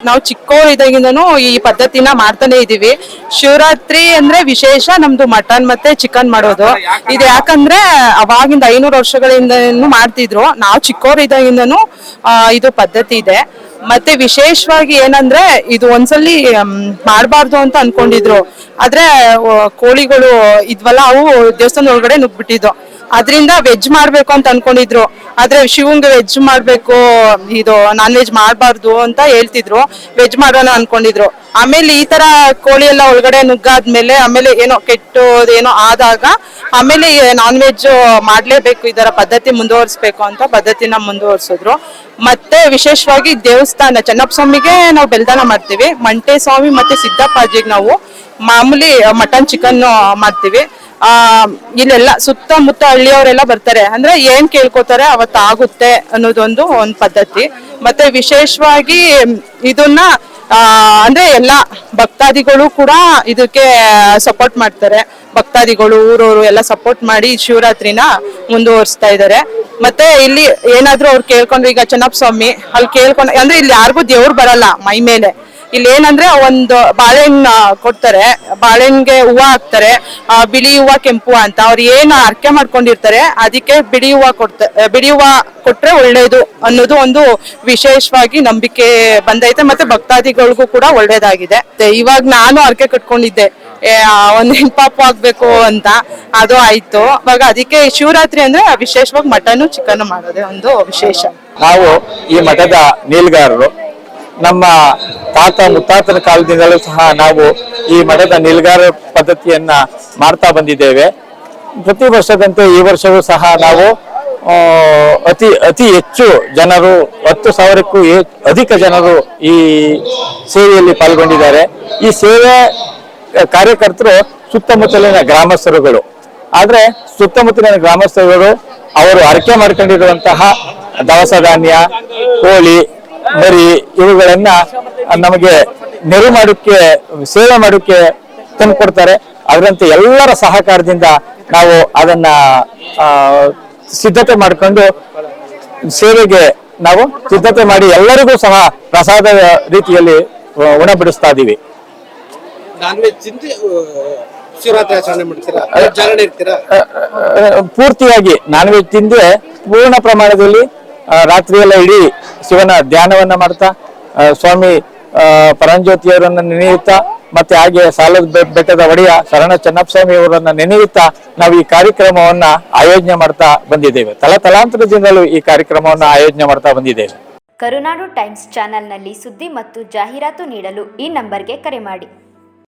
ನಾವು ಚಿಕ್ಕವರಿದಾಗಿಂದನು ಈ ಪದ್ಧತಿನ ಮಾಡ್ತಾನೆ ಇದೀವಿ. ಶಿವರಾತ್ರಿ ಅಂದ್ರೆ ವಿಶೇಷ ನಮ್ದು ಮಟನ್ ಮತ್ತೆ ಚಿಕನ್ ಮಾಡೋದು. ಇದು ಯಾಕಂದ್ರೆ ಅವಾಗಿಂದ ಐನೂರು ವರ್ಷಗಳಿಂದ ಮಾಡ್ತಿದ್ರು. ನಾವು ಆ, ಇದು ಪದ್ಧತಿ ಇದೆ. ಮತ್ತೆ ವಿಶೇಷವಾಗಿ ಏನಂದ್ರೆ ಇದು ಒಂದ್ಸಲಿ ಮಾಡಬಾರ್ದು ಅಂತ ಅನ್ಕೊಂಡಿದ್ರು. ಆದ್ರೆ ಕೋಳಿಗಳು ಇದ್ವಲ್ಲ ಅವು ದೇವಸ್ಥಾನ ಒಳಗಡೆ ನುಗ್ಬಿಟ್ಟಿದ್ದು. ಅದರಿಂದ ವೆಜ್ ಮಾಡ್ಬೇಕು ಅಂತ ಅನ್ಕೊಂಡಿದ್ರು. ಆದ್ರೆ ಶಿವಂಗೆ ವೆಜ್ ಮಾಡ್ಬೇಕು, ಇದು ನಾನ್ ವೆಜ್ ಮಾಡಬಾರ್ದು ಅಂತ ಹೇಳ್ತಿದ್ರು. ವೆಜ್ ಮಾಡೋಣ ಅನ್ಕೊಂಡಿದ್ರು. ಆಮೇಲೆ ಈ ತರ ಕೋಳಿ ಎಲ್ಲ ಒಳಗಡೆ ನುಗ್ಗಾದ್ಮೇಲೆ, ಆಮೇಲೆ ಏನೋ ಕೆಟ್ಟು ಏನೋ ಆದಾಗ, ಆಮೇಲೆ ನಾನ್ ವೆಜ್ ಮಾಡ್ಲೇಬೇಕು ಇದರ ಪದ್ಧತಿ ಮುಂದುವರಿಸ್ಬೇಕು ಅಂತ ಪದ್ಧತಿನ ಮುಂದುವರಿಸಿದ್ರು. ಮತ್ತೆ ವಿಶೇಷವಾಗಿ ದೇವಸ್ಥಾನ ಚೆನ್ನಪ್ಪ ಸ್ವಾಮಿಗೆ ನಾವು ಬೆಲ್ದಾನ ಮಾಡ್ತೀವಿ. ಮಂಟೆ ಸ್ವಾಮಿ ಮತ್ತೆ ಸಿದ್ದಪ್ಪಾಜಿಗೆ ನಾವು ಮಾಮೂಲಿ, ಮಟನ್ ಚಿಕನ್ ಮಾಡ್ತೀವಿ. ಆ, ಇಲ್ಲೆಲ್ಲ ಸುತ್ತಮುತ್ತ ಹಳ್ಳಿಯವರೆಲ್ಲ ಬರ್ತಾರೆ. ಅಂದ್ರೆ ಏನ್ ಕೇಳ್ಕೊತಾರೆ ಅವತ್ತು ಆಗುತ್ತೆ ಅನ್ನೋದೊಂದು ಒಂದ್ ಪದ್ಧತಿ. ಮತ್ತೆ ವಿಶೇಷವಾಗಿ ಇದನ್ನ ಅಂದ್ರೆ ಎಲ್ಲ ಭಕ್ತಾದಿಗಳು ಕೂಡ ಇದಕ್ಕೆ ಸಪೋರ್ಟ್ ಮಾಡ್ತಾರೆ. ಭಕ್ತಾದಿಗಳು, ಊರವರು ಎಲ್ಲ ಸಪೋರ್ಟ್ ಮಾಡಿ ಶಿವರಾತ್ರಿನ ಮುಂದುವರಿಸ್ತಾ ಇದ್ದಾರೆ ಮತ್ತೆ ಇಲ್ಲಿ ಏನಾದ್ರೂ ಅವ್ರು ಕೇಳ್ಕೊಂಡ್ರು, ಈಗ ಚೆನ್ನಪ್ಪ ಸ್ವಾಮಿ, ಅಲ್ಲಿ ಕೇಳ್ಕೊಂಡ್ ಅಂದ್ರೆ ಇಲ್ಲಿ ಯಾರಿಗೂ ದೇವ್ರು ಬರಲ್ಲ ಮೈ ಮೇಲೆ. ಇಲ್ಲಿ ಏನಂದ್ರೆ ಒಂದು ಬಾಳೆಹಣ್ಣು ಕೊಡ್ತಾರೆ. ಬಾಳೆಹಣ್ಣಿಗೆ ಹೂವು ಹಾಕ್ತಾರೆ. ಬಿಳಿ ಹೂವು, ಕೆಂಪು ಅಂತ. ಅವ್ರು ಏನು ಅರ್ಕೆ ಮಾಡ್ಕೊಂಡಿರ್ತಾರೆ, ಅದಕ್ಕೆ ಬಿಳಿ ಹೂವು ಕೊಡ್ತಾರೆ ಬಿಳಿ ಹೂವು ಕೊಟ್ರೆ ಒಳ್ಳೇದು ಅನ್ನೋದು ಒಂದು ವಿಶೇಷವಾಗಿ ನಂಬಿಕೆ ಬಂದೈತೆ ಮತ್ತೆ ಭಕ್ತಾದಿಗಳಿಗೂ ಕೂಡ ಒಳ್ಳೇದಾಗಿದೆ. ಇವಾಗ ನಾನು ಅರ್ಕೆ ಕಟ್ಕೊಂಡಿದ್ದೆ. ಒಂದ್ ಹೆಣ್ಪಾಪು ಆಗ್ಬೇಕು ಅಂತ. ಅದು ಆಯ್ತು. ಇವಾಗ ಅದಕ್ಕೆ ಶಿವರಾತ್ರಿ ಅಂದ್ರೆ ವಿಶೇಷವಾಗಿ ಮಟನ್ ಚಿಕನ್ ಮಾಡೋದೇ ಒಂದು ವಿಶೇಷ. ನಾವು ಈ ಮಠದ ನೀಲ್ಗಾರರು ನಮ್ಮ ತಾತ ಮುತ್ತಾತನ ಕಾಲದಿಂದಲೂ ಸಹ ನಾವು ಈ ಮಠದ ನಿಲ್ಗಾರ ಪದ್ಧತಿಯನ್ನ ಮಾಡ್ತಾ ಬಂದಿದ್ದೇವೆ. ಪ್ರತಿ ವರ್ಷದಂತೆ ಈ ವರ್ಷವೂ ಸಹ ನಾವು ಅತಿ ಅತಿ ಹೆಚ್ಚು ಜನರು, ಹತ್ತು ಸಾವಿರಕ್ಕೂ ಅಧಿಕ ಜನರು ಈ ಸೇವೆಯಲ್ಲಿ ಪಾಲ್ಗೊಂಡಿದ್ದಾರೆ. ಈ ಸೇವೆ ಕಾರ್ಯಕರ್ತರು ಸುತ್ತಮುತ್ತಲಿನ ಗ್ರಾಮಸ್ಥರುಗಳು. ಆದ್ರೆ ಸುತ್ತಮುತ್ತಲಿನ ಗ್ರಾಮಸ್ಥರುಗಳು ಅವರು ಅರಕೆ ಮಾಡ್ಕೊಂಡಿರುವಂತಹ ದವಸ ಧಾನ್ಯ, ಕೋಳಿ, ಮರಿ ಇವುಗಳನ್ನ ನಮಗೆ ನೆರವು ಮಾಡೋಕ್ಕೆ ಸೇವೆ ಮಾಡೋಕ್ಕೆ ತಂದುಕೊಡ್ತಾರೆ ಅದರಂತೆ ಎಲ್ಲರ ಸಹಕಾರದಿಂದ ನಾವು ಅದನ್ನ ಸಿದ್ಧತೆ ಮಾಡಿಕೊಂಡು ಸೇವೆಗೆ ನಾವು ಸಿದ್ಧತೆ ಮಾಡಿ ಎಲ್ಲರಿಗೂ ಸಹ ಪ್ರಸಾದ ರೀತಿಯಲ್ಲಿ ಉಣ ಉಣಬಡಿಸ್ತಾ ಇದ್ದೀವಿ ತಿಂದು ಪೂರ್ತಿಯಾಗಿ ನಾನ್ ವೆಜ್ ತಿಂದೆ ಪೂರ್ಣ ಪ್ರಮಾಣದಲ್ಲಿ ರಾತ್ರಿಯೆಲ್ಲ ರಾತ್ರಿ ಎಲ್ಲ ಇಡೀ ಶಿವನ ಧ್ಯಾನವನ್ನ ಮಾಡ್ತಾ ಸ್ವಾಮಿ ಪರಂಜ್ಯೋತಿಯವರನ್ನ ನೆನೆಯುತ್ತಾ, ಮತ್ತೆ ಹಾಗೆ ಸಾಲದ ಬೆಟ್ಟದ ಒಡೆಯ ಶರಣ ಚೆನ್ನಪ್ಪ ಸ್ವಾಮಿ ಅವರನ್ನ ನೆನೆಯುತ್ತಾ ನಾವು ಈ ಕಾರ್ಯಕ್ರಮವನ್ನ ಆಯೋಜನೆ ಮಾಡ್ತಾ ಬಂದಿದ್ದೇವೆ. ತಲತಲಾಂತರದಿಂದಲೂ ಈ ಕಾರ್ಯಕ್ರಮವನ್ನ ಆಯೋಜನೆ ಮಾಡ್ತಾ ಬಂದಿದ್ದೇವೆ. ಕರುನಾಡು ಟೈಮ್ಸ್ ಚಾನೆಲ್ನಲ್ಲಿ ಸುದ್ದಿ ಮತ್ತು ಜಾಹೀರಾತು ನೀಡಲು ಈ ನಂಬರ್ಗೆ ಕರೆ ಮಾಡಿ.